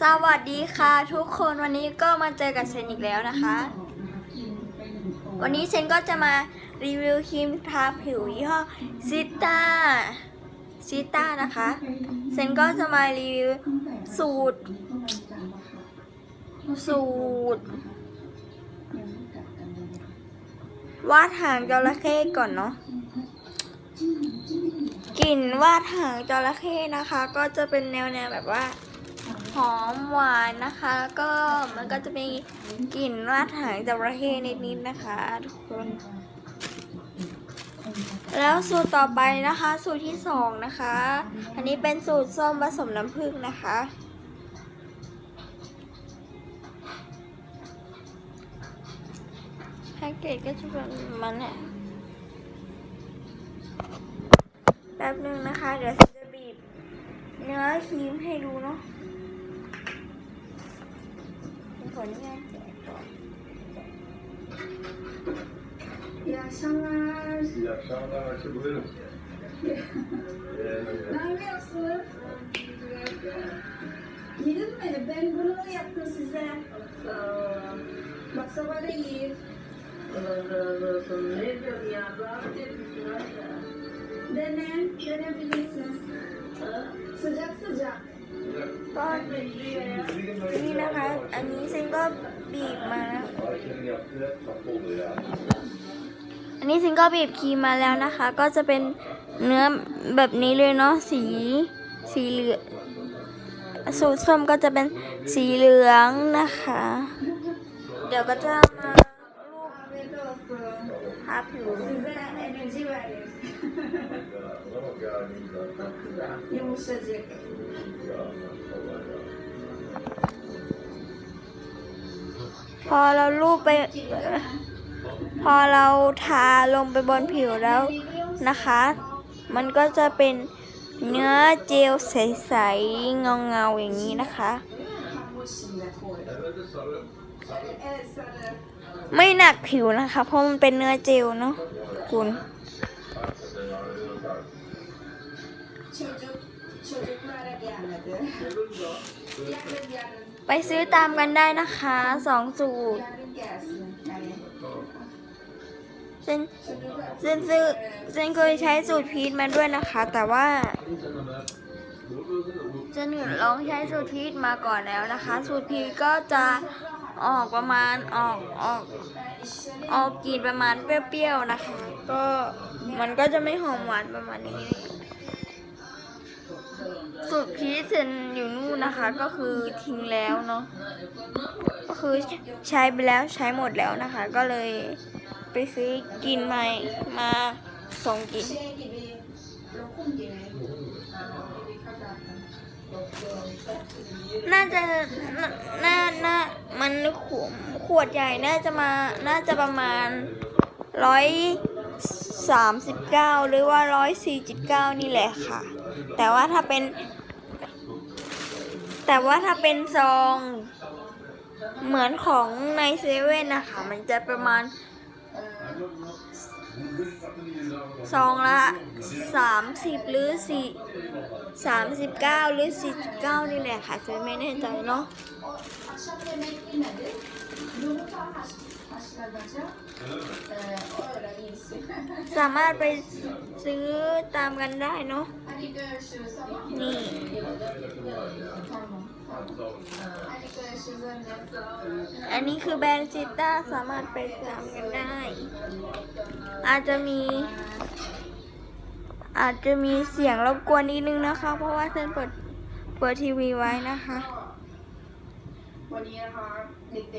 สวัสดีค่ะทุกคนวันนี้ก็มาเจอกับเซนอีกแล้วนะคะ วันนี้เซนก็จะมารีวิวครีมทาผิวยี่ห้อซิต้าซิต้านะคะเซนก็จะมารีวิวสูตร สูตรวาดหางจระเข้ก่อนเนาะ กลิ่นวาดหางจระเข้นะคะ ก็จะเป็นแนวแนวแบบว่าหอมหวานนะคะ แล้วก็มันก็จะมีกลิ่นวาดหางจระเข้นิดๆนะคะทุกคน แล้วสูตรต่อไปนะคะ สูตรที่สองนะคะ อันนี้เป็นสูตรส้มผสมน้ำผึ้งนะคะ แพ็กเกจก็จะเป็นมันเนี่ย ป๊บนึงนะคะ เดี๋ยวฉันจะบีบเนื้อครีมให้ดูเนาะขออนุญาตแกะก่อน İyi akşamlar. İyi akşamlar Ayşe buyurun. Ne yapıyorsun? Yedin mi? Ben bunu yaptım size. Bak sabah da yiyin. Dene, denebilirsiniz. Sıcak sıcak. ก็นี่นะคะ อันนี้เซนก็บีบมานะอันนี้ซิงก็บีบครีมมาแล้วนะคะ ก็จะเป็นเนื้อแบบนี้เลยเนาะสีสีเหลืองสูตรส้มก็จะเป็นสีเหลืองนะคะ เดี๋ยวก็จะมา olsun. ทาผิว Size enerji verir. Ona bak ya ne güzel. Yumuşacık. Ya maşallah ya. พอเราลูบไป พอเราทาลงไปบนผิวแล้วนะคะ มันก็จะเป็นเนื้อเจลใสๆเงาๆอย่างนี้นะคะ ไม่หนักผิวนะคะ เพราะมันเป็นเนื้อเจลเนาะคุณไปซื้อตามกันได้นะคะสองสูตร Yarın gelsin. Yani เส้นเส้นซื้อเส้นเคยใช้สูตรพีชมาด้วยนะคะ แต่ว่าเส้นลองใช้สูตรพีชมาก่อนแล้วนะคะ สูตรพีชก็จะ ออกประมาณออกออกออกกลิ่นประมาณเปรี้ยวๆนะคะ ก็มันก็จะไม่หอมหวานประมาณนี้ สูตรพีชเซนอยู่นู่นนะคะ ก็คือทิ้งแล้วเนาะก็คือใช้ไปแล้วใช้หมดแล้วนะคะ ก็เลยไปซื้อกินใหม่มาสองกินน่าจะน่าน่า มันขวดขวดใหญ่น่าจะมา น่าจะประมาณร้อยสามสิบเก้าหรือว่าร้อยสี่จุดเก้านี่แหละค่ะ แต่ว่าถ้าเป็น แต่ว่าถ้าเป็นซองเหมือนของในเซเว่นนะคะ มันจะประมาณ ซองละสามสิบหรือสี่สามสิบเก้าหรือสี่สิบเก้านี่แหละค่ะจะไม่แน่ใจเนาะสามารถไป ซื้อตามกันได้เนาะนี่อันนี้คือแบรนด์ซิต้าสามารถไปตามกันได้ อาจจะมี อาจจะมีเสียงรบกวนนิดนึงนะคะ เพราะว่าเซนเปิดเปิดทีวีไว้นะคะ วันนี้นะคะเด็กๆ